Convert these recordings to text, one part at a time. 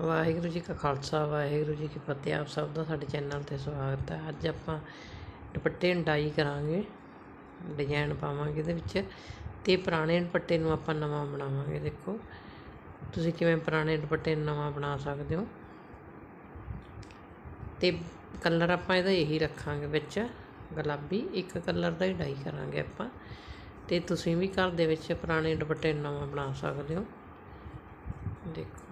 ਵਾਹਿਗੁਰੂ ਜੀ ਕਾ ਖਾਲਸਾ, ਵਾਹਿਗੁਰੂ ਜੀ ਕੀ ਫਤਿਹ। ਆਪ ਸਭ ਦਾ ਸਾਡੇ ਚੈਨਲ ਤੇ ਸਵਾਗਤ ਹੈ। ਅੱਜ ਆਪਾਂ ਦੁਪੱਟੇ ਨੂੰ ਡਾਈ ਕਰਾਂਗੇ। ਡਿਜ਼ਾਈਨ ਪਾਵਾਂਗੇ ਇਹਦੇ ਵਿੱਚ ਤੇ ਪੁਰਾਣੇ ਦੁਪੱਟੇ ਨੂੰ ਆਪਾਂ ਨਵਾਂ ਬਣਾਵਾਂਗੇ। ਦੇਖੋ, ਤੁਸੀਂ ਕਿਵੇਂ ਪੁਰਾਣੇ ਦੁਪੱਟੇ ਨੂੰ ਨਵਾਂ ਬਣਾ ਸਕਦੇ ਹੋ। ਤੇ ਕਲਰ ਆਪਾਂ ਇਹਦਾ ਇਹੀ ਰੱਖਾਂਗੇ ਵਿੱਚ। ਗੁਲਾਬੀ, ਇੱਕ ਕਲਰ ਦਾ ਹੀ ਡਾਈ ਕਰਾਂਗੇ ਆਪਾਂ। ਤੇ ਤੁਸੀਂ ਵੀ ਘਰ ਦੇ ਵਿੱਚ ਪੁਰਾਣੇ ਦੁਪੱਟੇ ਨੂੰ ਨਵਾਂ ਬਣਾ ਸਕਦੇ ਹੋ। ਦੇਖੋ।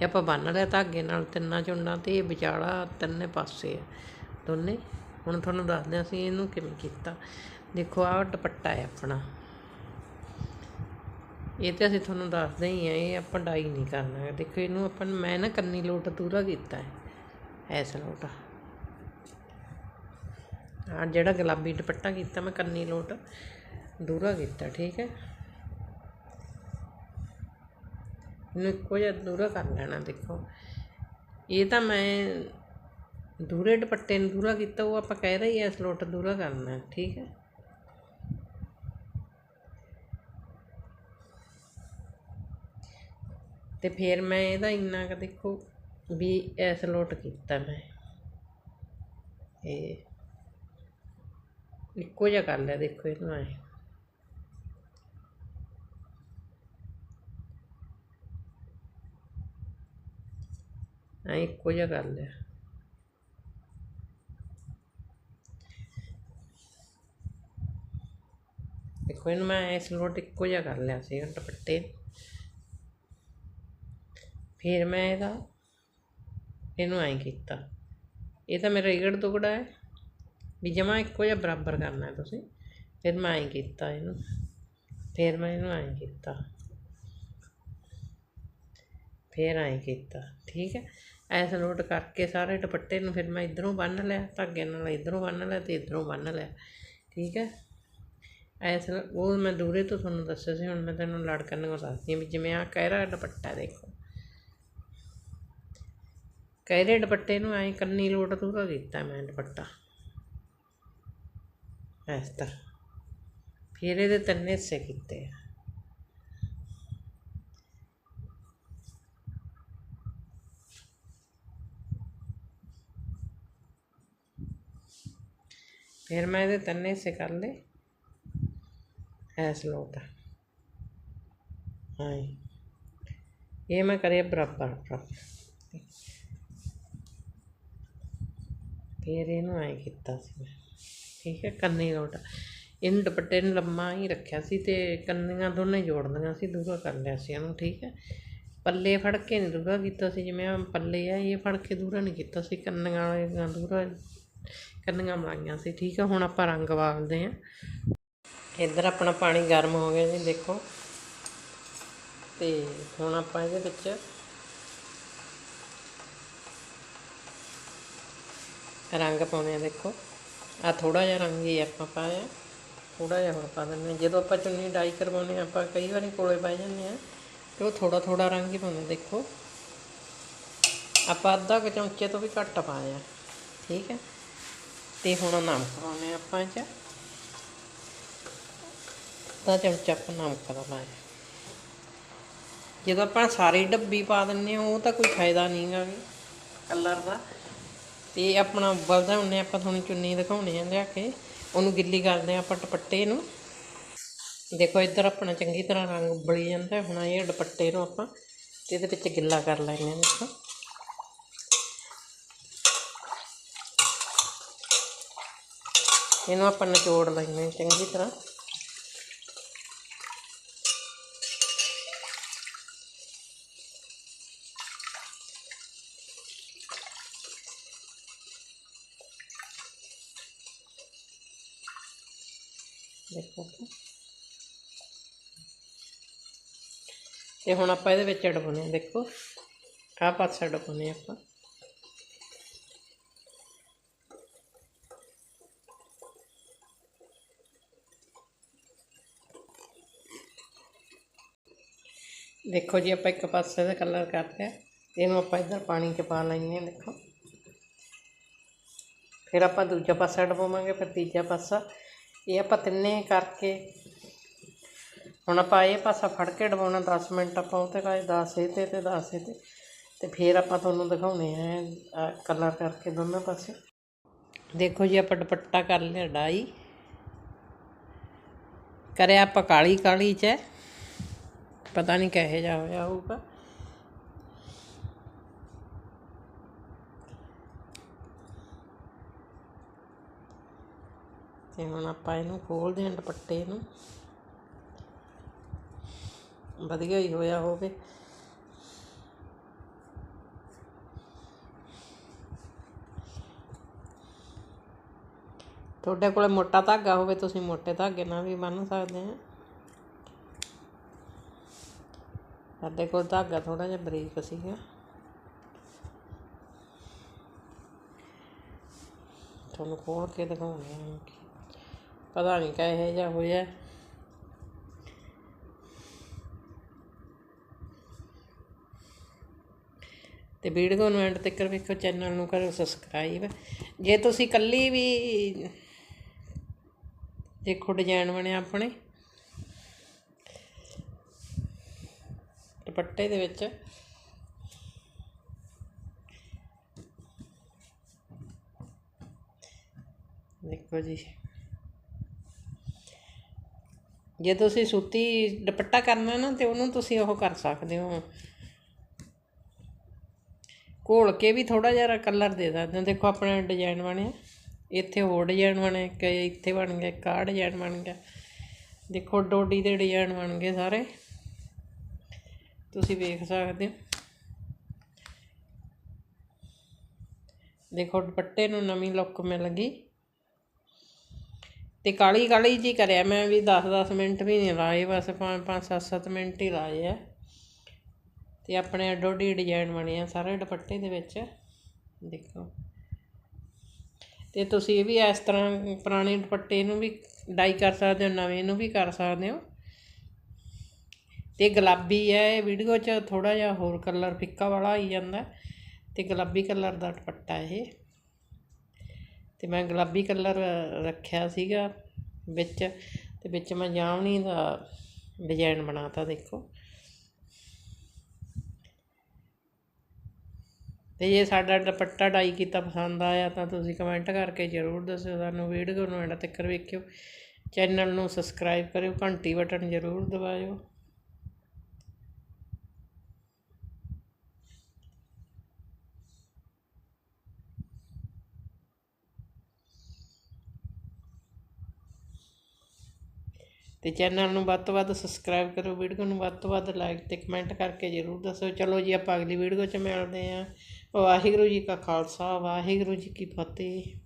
ਇਹ ਆਪਾਂ ਬੰਨ ਲਿਆ ਧਾਗੇ ਨਾਲ ਤਿੰਨਾਂ ਚੁੰਡਾਂ ਤੇ, ਇਹ ਵਿਚਾਲਾ ਤਿੰਨੇ ਪਾਸੇ ਆ ਦੋਨੇ। ਹੁਣ ਤੁਹਾਨੂੰ ਦੱਸਦੇ ਹਾਂ ਅਸੀਂ ਇਹਨੂੰ ਕਿਵੇਂ ਕੀਤਾ। ਦੇਖੋ, ਆਹ ਦੁਪੱਟਾ ਹੈ ਆਪਣਾ। ਇਹ ਤੇ ਅਸੀਂ ਤੁਹਾਨੂੰ ਦੱਸਦੇ ਹੀ ਆ ਇਹ ਆਪਾਂ ਡਾਈ ਨਹੀਂ ਕਰਨਾ ਦੇਖੋ, ਇਹਨੂੰ ਆਪਾਂ ਮੈਂ ਨਾ ਕੰਨੀ ਲੋਟ ਦੂਰਾ ਕੀਤਾ ਹੈ ਐਸ ਲੋਟ। ਆ ਜਿਹੜਾ ਗੁਲਾਬੀ ਦੁਪੱਟਾ ਕੀਤਾ, ਮੈਂ ਕੰਨੀ ਲੋਟ ਦੂਰਾ ਕੀਤਾ, ਠੀਕ ਹੈ। ਇਹਨੂੰ ਇੱਕੋ ਜਿਹਾ ਦੂਰਾ ਕਰ ਲੈਣਾ, ਦੇਖੋ। ਇਹ ਤਾਂ ਮੈਂ ਦੂਰੇ ਦੁਪੱਟੇ ਨੂੰ ਦੂਰਾ ਕੀਤਾ, ਉਹ ਆਪਾਂ ਕਹਿ ਰਹੇ ਹਾਂ ਸਲੋਟ ਦੂਰਾ ਕਰਨਾ, ਠੀਕ ਹੈ? ਤੇ ਫਿਰ ਮੈਂ ਇਹਦਾ ਇੰਨਾ ਕੁ ਦੇਖੋ ਵੀ ਐਸ ਲੋਟ ਕੀਤਾ ਮੈਂ। ਇਹ ਇੱਕੋ ਜਿਹਾ ਕਰ ਲਿਆ, ਦੇਖੋ ਇਹਨੂੰ ਐ। ਐ ਇੱਕੋ ਜਿਹਾ ਕਰ ਲਿਆ। ਦੇਖੋ, ਇਹਨੂੰ ਮੈਂ ਇਸ ਲੋਟ ਇੱਕੋ ਜਿਹਾ ਕਰ ਲਿਆ ਸੀ ਦੁਪੱਟੇ। ਫਿਰ ਮੈਂ ਇਹਦਾ, ਇਹਨੂੰ ਐਂ ਕੀਤਾ। ਇਹ ਤਾਂ ਮੇਰਾ ਇਗੜ ਟੁਕੜਾ ਹੈ। ਵੀ ਜਮਾ ਇੱਕੋ ਜਿਹਾ ਬਰਾਬਰ ਕਰਨਾ ਹੈ ਤੁਸੀਂ। ਫਿਰ ਮੈਂ ਐਂ ਕੀਤਾ ਇਹਨੂੰ। ਫਿਰ ਮੈਂ ਇਹਨੂੰ ਐਂ ਕੀਤਾ। ਫਿਰ ਐਂ ਕੀਤਾ, ਠੀਕ ਹੈ? ਐਸ ਲੋਟ ਕਰਕੇ ਸਾਰੇ ਦੁਪੱਟੇ ਨੂੰ ਫਿਰ ਮੈਂ ਇਧਰੋਂ ਬੰਨ ਲਿਆ, ਧਾਗੇ ਨਾਲ ਇਧਰੋਂ ਬੰਨ ਲਿਆ ਤੇ ਇਧਰੋਂ ਬੰਨ ਲਿਆ, ਠੀਕ ਹੈ? ਐਸ ਉਹ ਮੈਂ ਦੂਰੇ ਤੋਂ ਤੁਹਾਨੂੰ ਦੱਸਿਆ ਸੀ, ਹੁਣ ਮੈਂ ਤੈਨੂੰ ਲੜਕਣ ਨੂੰ ਦੱਸਦੀ ਹਾਂ ਵੀ ਜਿਵੇਂ ਆ ਕਹਿਰਾ ਦੁਪੱਟਾ ਦੇਖੋ। ਕਹਿਰੇ ਦੁਪੱਟੇ ਨੂੰ ਐਂ ਕੰਨੀ ਲੋਟ ਦੂਰਾ ਕੀਤਾ ਮੈਂ ਦੁਪੱਟਾ। ਇਸ ਤਰ੍ਹਾਂ। ਫਿਰ ਇਹਦੇ ਤਿੰਨ ਹਿੱਸੇ ਕੀਤੇ ਆ। ਫਿਰ ਮੈਂ ਇਹਦੇ ਤਿੰਨ ਹਿੱਸੇ ਕਰ ਲਏ ਐਸ ਲੋਟ ਹਾਂ ਇਹ ਮੈਂ ਕਰਿਆ ਬਰਾਬਰ ਬਰਾਬਰ ਫਿਰ ਇਹਨੂੰ ਐਂ ਕੀਤਾ ਸੀ ਮੈਂ ਠੀਕ ਹੈ ਕੰਨੀ ਲੋਟ ਇਹਨੂੰ ਦੁਪੱਟੇ ਨੂੰ ਲੰਮਾ ਹੀ ਰੱਖਿਆ ਸੀ ਤੇ ਕੰਨੀਆਂ ਦੋਨੇ ਜੋੜਨੀਆਂ ਸੀ ਦੂਰਾ ਕਰ ਲਿਆ ਸੀ ਇਹਨੂੰ ਠੀਕ ਹੈ ਪੱਲੇ ਫੜ ਕੇ ਨਹੀਂ ਦੂਰਾ ਕੀਤਾ ਸੀ ਜਿਵੇਂ ਪੱਲੇ ਆ ਇਹ ਫੜ ਕੇ ਦੂਰਾ ਨਹੀਂ ਕੀਤਾ ਸੀ ਕੰਨੀਆਂ ਵਾਲੀਆਂ ਦੂਰਾ ਕੰਨੀਆਂ ਬਣਾਈਆਂ ਸੀ, ਠੀਕ ਹੈ ਹੁਣ ਆਪਾਂ ਰੰਗ ਵਾਲਦੇ ਹਾਂ। ਇੱਧਰ ਆਪਣਾ ਪਾਣੀ ਗਰਮ ਹੋ ਗਿਆ ਜੀ, ਦੇਖੋ। ਤੇ ਹੁਣ ਆਪਾਂ ਇਹਦੇ ਵਿੱਚ ਰੰਗ ਪਾਉਣੇ ਆ, ਦੇਖੋ। ਆ ਥੋੜਾ ਜਿਹਾ ਰੰਗ ਹੀ ਆਪਾਂ ਪਾਇਆ ਥੋੜਾ ਜਿਹਾ ਹੋਰ ਪਾ ਦਿੰਦੇ ਹਾਂ। ਜਦੋਂ ਆਪਾਂ ਚੁੰਨੀ ਡਾਈ ਕਰਵਾਉਂਦੇ ਹਾਂ, ਆਪਾਂ ਕਈ ਵਾਰੀ ਕੋਲੇ ਪੈ ਜਾਂਦੇ ਆ ਤੇ ਉਹ ਥੋੜਾ ਥੋੜਾ ਰੰਗ ਹੀ ਪਾਉਂਦੇ ਦੇਖੋ। ਆਪਾਂ ਅੱਧਾ ਕੁ ਚਮਚੇ ਤੋਂ ਵੀ ਘੱਟ ਪਾਇਆ ਠੀਕ ਹੈ। ਤੇ ਹੁਣ ਨਮਕ ਪਾਉਂਦੇ ਹਾਂ ਆਪਾਂ 'ਚ। ਅੱਧਾ ਚਮਚਾ ਆਪਾਂ ਨਮਕ ਦਾ ਪਾਇਆ। ਜਦੋਂ ਆਪਾਂ ਸਾਰੀ ਡੱਬੀ ਪਾ ਦਿੰਨੇ ਉਹ ਤਾਂ ਕੋਈ ਫਾਇਦਾ ਨਹੀਂਗਾ ਵੀ। ਕਲਰ ਦਾ। ਤੇ ਆਪਣਾ ਬਲਦਾ ਹੁੰਨੇ ਆਪਾਂ ਤੁਹਾਨੂੰ ਚੁੰਨੀ ਦਿਖਾਉਣੀ ਆ ਲਿਆ ਕੇ। ਉਹਨੂੰ ਗਿੱਲੀ ਕਰਦੇ ਆ ਆਪਾਂ ਦੁਪੱਟੇ ਨੂੰ। ਦੇਖੋ ਇੱਧਰ ਆਪਣਾ ਚੰਗੀ ਤਰ੍ਹਾਂ ਰੰਗ ਉਬਲੀ ਜਾਂਦਾ। ਹੁਣ ਇਹ ਦੁਪੱਟੇ ਨੂੰ ਆਪਾਂ ਤੇ ਇਹਦੇ ਵਿੱਚ ਗਿੱਲਾ ਕਰ ਲੈਂਦੇ ਆ ਦੇਖੋ। ਇਹਨੂੰ ਆਪਾਂ ਨਿਚੋੜ ਲੈਂਦੇ ਹਾਂ ਚੰਗੀ ਤਰ੍ਹਾਂ। ਦੇਖੋ। ਤੇ ਹੁਣ ਆਪਾਂ ਇਹਦੇ ਵਿੱਚ ਡਬੋਨੇ ਦੇਖੋ। ਆਹ ਪਾਸਾ ਡਬੋਨੇ ਆਪਾਂ। ਦੇਖੋ ਜੀ, ਆਪਾਂ ਇੱਕ ਪਾਸੇ ਦਾ ਕਲਰ ਕਰ ਇਹਨੂੰ ਆਪਾਂ ਇੱਧਰ ਪਾਣੀ 'ਚ ਪਾ ਲੈਂਦੇ ਹਾਂ, ਦੇਖੋ। ਫਿਰ ਆਪਾਂ ਦੂਜਾ ਪਾਸਾ ਡਬੋਵਾਂਗੇ, ਫਿਰ ਤੀਜਾ ਪਾਸਾ। ਇਹ ਆਪਾਂ ਤਿੰਨੇ ਕਰਕੇ ਹੁਣ ਆਪਾਂ ਇਹ ਪਾਸਾ ਫੜ ਕੇ ਡਬਾਉਣਾ 10 ਮਿੰਟ ਆਪਾਂ ਉਹ ਤੇ ਲਾਏ 10 ਇਹ ਤੇ ਤੇ 10 ਇਹ ਤੇ। ਤੇ ਫਿਰ ਆਪਾਂ ਤੁਹਾਨੂੰ ਦਿਖਾਉਣੇ ਆ ਕਲਰ ਕਰਕੇ ਦੋਨੋਂ ਪਾਸੇ। ਦੇਖੋ ਜੀ, ਆਪਾਂ ਦੁਪੱਟਾ ਕਰ ਲਿਆ ਡਾਈ ਕਰਿਆ ਆਪਾਂ ਕਾਲੀ ਕਾਲੀ ਚ। ਹੈ। ਪਤਾ ਨਹੀਂ ਕਿਹੋ ਜਿਹਾ ਹੋਇਆ ਹੋਊਗਾ ਤੇ ਹੁਣ ਆਪਾਂ ਇਹਨੂੰ ਖੋਲਦੇ ਹਾਂ ਦੁਪੱਟੇ ਨੂੰ। ਵਧੀਆ ਹੀ ਹੋਇਆ ਹੋਵੇ। ਤੁਹਾਡੇ ਕੋਲ ਮੋਟਾ ਧਾਗਾ ਹੋਵੇ, ਤੁਸੀਂ ਮੋਟੇ ਧਾਗੇ ਨਾਲ ਵੀ ਬੰਨ ਸਕਦੇ ਆ। ਸਾਡੇ ਕੋਲ ਧਾਗਾ ਥੋੜ੍ਹਾ ਜਿਹਾ ਬਰੀਕ ਸੀਗਾ। ਤੁਹਾਨੂੰ ਖੋਲ ਕੇ ਦਿਖਾਉਂਦੇ ਆ ਪਤਾ ਨਹੀਂ ਕਿਹੋ ਜਿਹਾ ਹੋਇਆ। ਤੇ ਵੀਡੀਓ ਨੂੰ ਐਂਡ ਤੱਕ ਵੇਖੋ, ਚੈਨਲ ਨੂੰ ਕਰੋ ਸਬਸਕ੍ਰਾਈਬ। ਜੇ ਤੁਸੀਂ ਕੱਲੀ ਵੀ ਦੇਖੋ ਡਿਜ਼ਾਈਨ ਬਣਿਆ ਆਪਣੇ। ਦੁਪੱਟੇ ਦੇ ਵਿੱਚ। ਦੇਖੋ ਜੀ। ਜੇ ਤੁਸੀਂ ਸੂਤੀ ਦੁਪੱਟਾ ਕਰਨਾ ਨਾ, ਤੇ ਉਹਨੂੰ ਤੁਸੀਂ ਉਹ ਕਰ ਸਕਦੇ ਹੋ। ਘੋਲ ਕੇ ਵੀ ਥੋੜਾ ਜਿਹਾ ਕਲਰ ਦੇ ਸਕਦੇ ਹੋ। ਦੇਖੋ ਆਪਣਾ ਡਿਜ਼ਾਈਨ ਬਣਿਆ ਇੱਥੇ ਹੋਰ ਡਿਜ਼ਾਈਨ ਬਣੇ ਕਿ ਇੱਥੇ ਬਣ ਗਿਆ, ਇੱਕ ਆਹ ਡਿਜ਼ਾਈਨ ਬਣ ਗਿਆ। ਦੇਖੋ ਡੋਡੀ ਦੇ ਡਿਜ਼ਾਈਨ ਬਣ ਗਏ ਸਾਰੇ। ਤੁਸੀਂ ਵੇਖ ਸਕਦੇ ਹੋ। ਦੇਖੋ, ਦੁਪੱਟੇ ਨੂੰ ਨਵੀਂ ਲੁੱਕ ਮਿਲ ਗਈ। ਤੇ ਕਾਲੀ ਕਾਲੀ ਜੀ ਕਰਿਆ ਮੈਂ ਵੀ 10-10 ਮਿੰਟ ਵੀ ਨਹੀਂ ਲਾਏ, ਬਸ 5-5 7-7 ਮਿੰਟ ਹੀ ਲਾਏ ਆ। ਤੇ ਆਪਣੇ ਡੋਡੀ ਡਿਜ਼ਾਈਨ ਬਣੇ ਆ ਸਾਰੇ ਦੁਪੱਟੇ ਦੇ ਵਿੱਚ। ਦੇਖੋ। ਤੇ ਤੁਸੀਂ ਇਹ ਵੀ ਇਸ ਤਰ੍ਹਾਂ ਪੁਰਾਣੇ ਦੁਪੱਟੇ ਨੂੰ ਵੀ ਡਾਈ ਕਰ ਸਕਦੇ ਹੋ, ਨਵੇਂ ਨੂੰ ਵੀ ਕਰ ਸਕਦੇ ਹੋ। ਤੇ ਗੁਲਾਬੀ ਹੈ, ਇਹ ਵੀਡੀਓ 'ਚ ਥੋੜਾ ਜਿਹਾ ਹੋਰ ਕਲਰ ਫਿੱਕਾ ਵਾਲਾ ਆਈ ਜਾਂਦਾ ਤੇ ਗੁਲਾਬੀ ਕਲਰ ਦਾ ਦੁਪੱਟਾ ਇਹ। ਤੇ ਮੈਂ ਗੁਲਾਬੀ ਕਲਰ ਰੱਖਿਆ ਸੀਗਾ ਵਿੱਚ ਤੇ ਵਿੱਚ ਮੈਂ ਜਾਮਣੀ ਦਾ ਡਿਜ਼ਾਈਨ ਬਣਾਤਾ ਦੇਖੋ। ਤੇ ਜੇ ਸਾਡਾ ਦੁਪੱਟਾ ਡਾਈ ਕੀਤਾ ਪਸੰਦ ਆਇਆ ਤਾਂ ਤੁਸੀਂ ਕਮੈਂਟ ਕਰਕੇ ਜ਼ਰੂਰ ਦੱਸਿਓ, ਸਾਨੂੰ ਵੀਡੀਓ ਨੂੰ ਐਂਡ ਤੱਕ ਵੇਖਿਓ। ਚੈਨਲ ਨੂੰ ਸਬਸਕ੍ਰਾਈਬ ਕਰਿਓ, ਘੰਟੀ ਬਟਨ ਜ਼ਰੂਰ ਦਬਾਇਓ। ਅਤੇ ਚੈਨਲ ਨੂੰ ਵੱਧ ਤੋਂ ਵੱਧ ਸਬਸਕ੍ਰਾਈਬ ਕਰੋ ਵੀਡੀਓ ਨੂੰ ਵੱਧ ਤੋਂ ਵੱਧ ਲਾਈਕ ਅਤੇ ਕਮੈਂਟ ਕਰਕੇ ਜ਼ਰੂਰ ਦੱਸੋ। ਚਲੋ ਜੀ, ਆਪਾਂ ਅਗਲੀ ਵੀਡੀਓ 'ਚ ਮਿਲਦੇ ਹਾਂ। ਵਾਹਿਗੁਰੂ ਜੀ ਕਾ ਖਾਲਸਾ, ਵਾਹਿਗੁਰੂ ਜੀ ਕੀ ਫਤਿਹ।